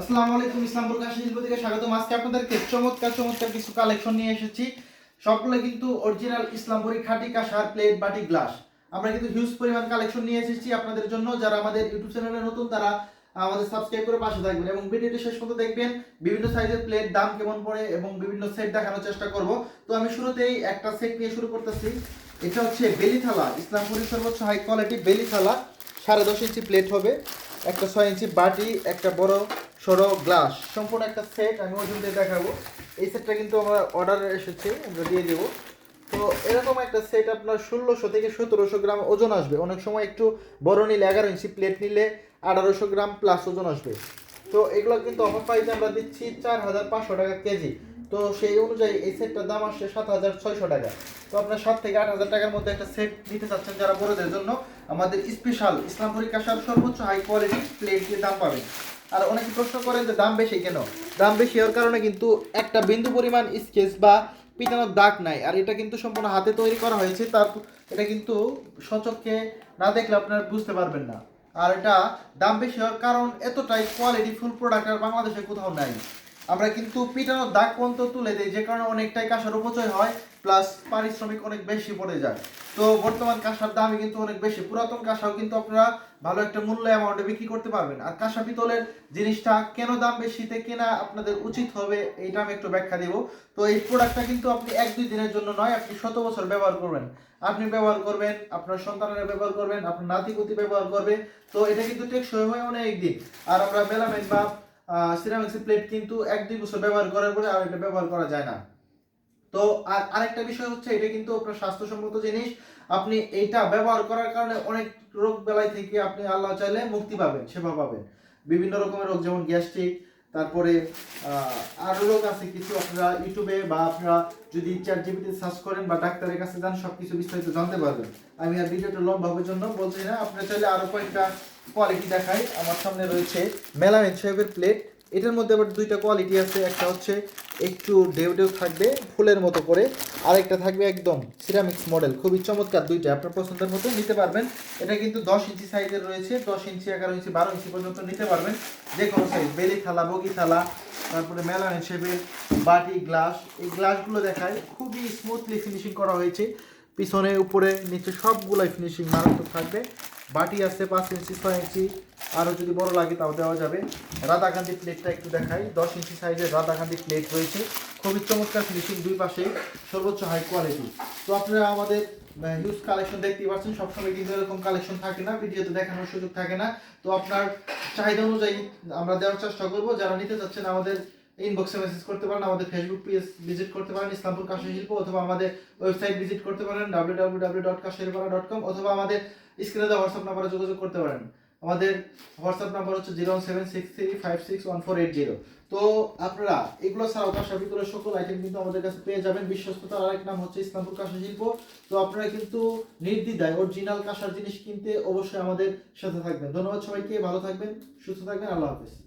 আসসালামু আলাইকুম, ইসলামপুর কাশি স্বাগতম। আজকে আপনাদেরকে চমৎকার চমৎকার কিছু কালেকশন নিয়ে এসেছি। সবগুলো কিন্তু অরিজিনাল ইসলামপুরি কাঁসার প্লেট বাটি গ্লাস আমরা কিন্তু হিউজ পরিমাণ কালেকশন নিয়ে এসেছি আপনাদের জন্য। যারা আমাদের ইউটিউব চ্যানেলে নতুন, তারা আমাদের সাবস্ক্রাইব করে পাশে থাকবেন এবং ভিডিওটি শেষ পর্যন্ত দেখবেন। বিভিন্ন সাইজের প্লেট দাম কেমন পড়ে এবং বিভিন্ন সেট দেখানোর চেষ্টা করব। তো আমি শুরুতেই একটা সেট নিয়ে শুরু করতেছি। এটা হচ্ছে বেলি থালা ইসলামপুরি সর্বোচ্চ হাই কোয়ালিটি বেলি থালা সাড়ে দশ ইঞ্চি প্লেট হবে। একটা ছয় ইঞ্চি বাটি, একটা বড়, সরো গ্লাস। সম্পূর্ণ একটা সেট আমি ওজন দিয়ে দেখাবো। এই সেটটা কিন্তু আমার অর্ডার এসেছে, আমরা দিয়ে দেবো। তো এরকম একটা সেট আপনার ষোলোশো থেকে সতেরোশো গ্রাম ওজন আসবে। অনেক সময় একটু বড় নিলে এগারো ইঞ্চি প্লেট নিলে আঠারোশো গ্রাম প্লাস ওজন আসবে। তো এগুলো কিন্তু অফার প্রাইসে আমরা দিচ্ছি চার হাজার পাঁচশো টাকা কেজি। তো সেই অনুযায়ী এই সেটটার দাম আসছে সাত হাজার ছয়শো টাকা। তো আপনার সাত থেকে আট হাজার টাকার মধ্যে একটা সেট নিতে চাচ্ছেন যারা বড়দের জন্য। আমাদের স্পেশাল ইসলামপুরি কাঁসার সর্বোচ্চ হাই কোয়ালিটি প্লেট দিয়ে দাম পাবেন। আর অনেকে প্রশ্ন করেন যে দাম বেশি কেন? দাম বেশি হওয়ার কারণে কিন্তু একটা বিন্দু পরিমাণ স্কেচ বা পিটানোর দাগ নাই। আর এটা কিন্তু সম্পূর্ণ হাতে তৈরি করা হয়েছে। তার এটা কিন্তু সচক্ষে না দেখলে আপনারা বুঝতে পারবেন না। আর এটা দাম বেশি হওয়ার কারণ এতটাই কোয়ালিটি ফুল প্রোডাক্ট আর বাংলাদেশে কোথাও নাই। আমরা কিন্তু পিটানোর দাগ পর্যন্ত তুলে দিই, যে কারণে অনেকটাই কাঁসার উপচয় হয় প্লাস পারিশ্রমিক অনেক বেশি পড়ে যায়। তো বর্তমান কাঁসার দামই কিন্তু অনেক বেশি। পুরাতন কাঁসাও কিন্তু আপনারা ভালো একটা মূল্য অ্যামাউন্টে বিক্রি করতে পারবেন। আর কাঁসা পিতলের জিনিসটা কেন দাম বেশিতে কেনা আপনাদের উচিত হবে, এইটা আমি একটু ব্যাখ্যা দিব। তো এই প্রোডাক্টটা কিন্তু আপনি এক দুই দিনের জন্য নয়, আপনি শত বছর ব্যবহার করবেন। আপনি ব্যবহার করবেন, আপনার সন্তানেরা ব্যবহার করবেন, আপনার নাতিপুতি ব্যবহার করবে। তো এটা কিন্তু টেকসই হয় অনেক দিন আর আমরা মেলামেন বা সিরামিক্সের প্লেট কিন্তু এক দুই বছর ব্যবহার করার পরে আর এটা ব্যবহার করা যায় না। তো আর আরেকটা বিষয় হচ্ছে, এটা কিন্তু আপনার স্বাস্থ্যসম্মত জিনিস। আপনি এটা ব্যবহার করার কারণে অনেক রোগ বেলায় থেকে আপনি আল্লাহ চাইলে মুক্তি পাবেন, সেবা পাবেন। বিভিন্ন রকমের রোগ যেমন গ্যাস্ট্রিক, তারপরে আরও রোগ আছে কিছু। আপনারা ইউটিউবে বা আপনারা যদি চ্যাট জিপিতে সার্চ করেন বা ডাক্তারের কাছে যান সব কিছু বিস্তারিত জানতে পারবেন। আমি আর ভিডিওটা লম্বা হওয়ার জন্য বলছি না, আপনারা চাইলে আরও কয়েকটা কোয়ালিটি দেখাই। আমার সামনে রয়েছে মেলামেন সাহেবের প্লেট এটার মধ্যে আবার দুইটা কোয়ালিটি আছে। একটা হচ্ছে একটু ডেউ ডেউ থাকবে, ফুলের মতো করে। আরেকটা থাকবে একদম সিরামিক্স মডেল খুবই চমৎকার দুইটা। আপনার পছন্দের মতো নিতে পারবেন। এটা কিন্তু দশ ইঞ্চি সাইজের রয়েছে। দশ ইঞ্চি, এগারো ইঞ্চি, বারো ইঞ্চি পর্যন্ত নিতে পারবেন। যে কোনো সাইজ বেলি থালা, বগি থালা, তারপরে মেলা হিসেবে বাটি গ্লাস এই গ্লাসগুলো দেখায় খুবই স্মুথলি ফিনিশিং করা হয়েছে। পিছনে, উপরে, নিচে সবগুলাই ফিনিশিং মারাত্মক থাকবে। বাটি আছে পাঁচ ইঞ্চি, ছয় ইঞ্চি আরও যদি বড় লাগে তাও দেওয়া যাবে। রাধাকান্দি প্লেটটা একটু দেখাই। দশ ইঞ্চি সাইজের রাধাকান্দি প্লেট রয়েছে। খুবই চমৎকার ফিনিশিং দুই পাশে সর্বোচ্চ হাই কোয়ালিটি তো আপনারা আমাদের হিউজ কালেকশন দেখতেই পাচ্ছেন। সবসময় কিন্তু এরকম কালেকশন থাকে না। ভিডিওতে দেখানোর সুযোগ থাকে না। তো আপনার চাহিদা অনুযায়ী আমরা দেওয়ার চেষ্টা করব। যারা নিতে চাচ্ছেন আমাদের ইনবক্সে মেসেজ করতে পারেন, আমাদের ফেসবুক পেজ ভিজিট করতে পারেন, ইসলামপুর কাশি শিল্প, অথবা আমাদের ওয়েবসাইট ভিজিট করতে পারেন W W W dot dot com অথবা আমাদের স্ক্রিনে দেওয়া হোয়াটসঅ্যাপ নাম্বারে যোগাযোগ করতে পারেন। আমাদের হোয়াটসঅ্যাপ নাম্বার হচ্ছে zero seven six three five six one four eight zero তো আপনারা এগুলো ছাড়াও কাঁসা ভিতরে সকল আইটেম কিন্তু আমাদের কাছে পেয়ে যাবেন। বিশ্বস্ততার আরেক নাম হচ্ছে ইসলামপুর কাঁসা শিল্প। তো আপনারা কিন্তু নির্দ্বিধায় অরিজিনাল কাঁসার জিনিস কিনতে অবশ্যই আমাদের সাথে থাকবেন। ধন্যবাদ সবাইকে, ভালো থাকবেন, সুস্থ থাকবেন, আল্লাহ হাফিজ।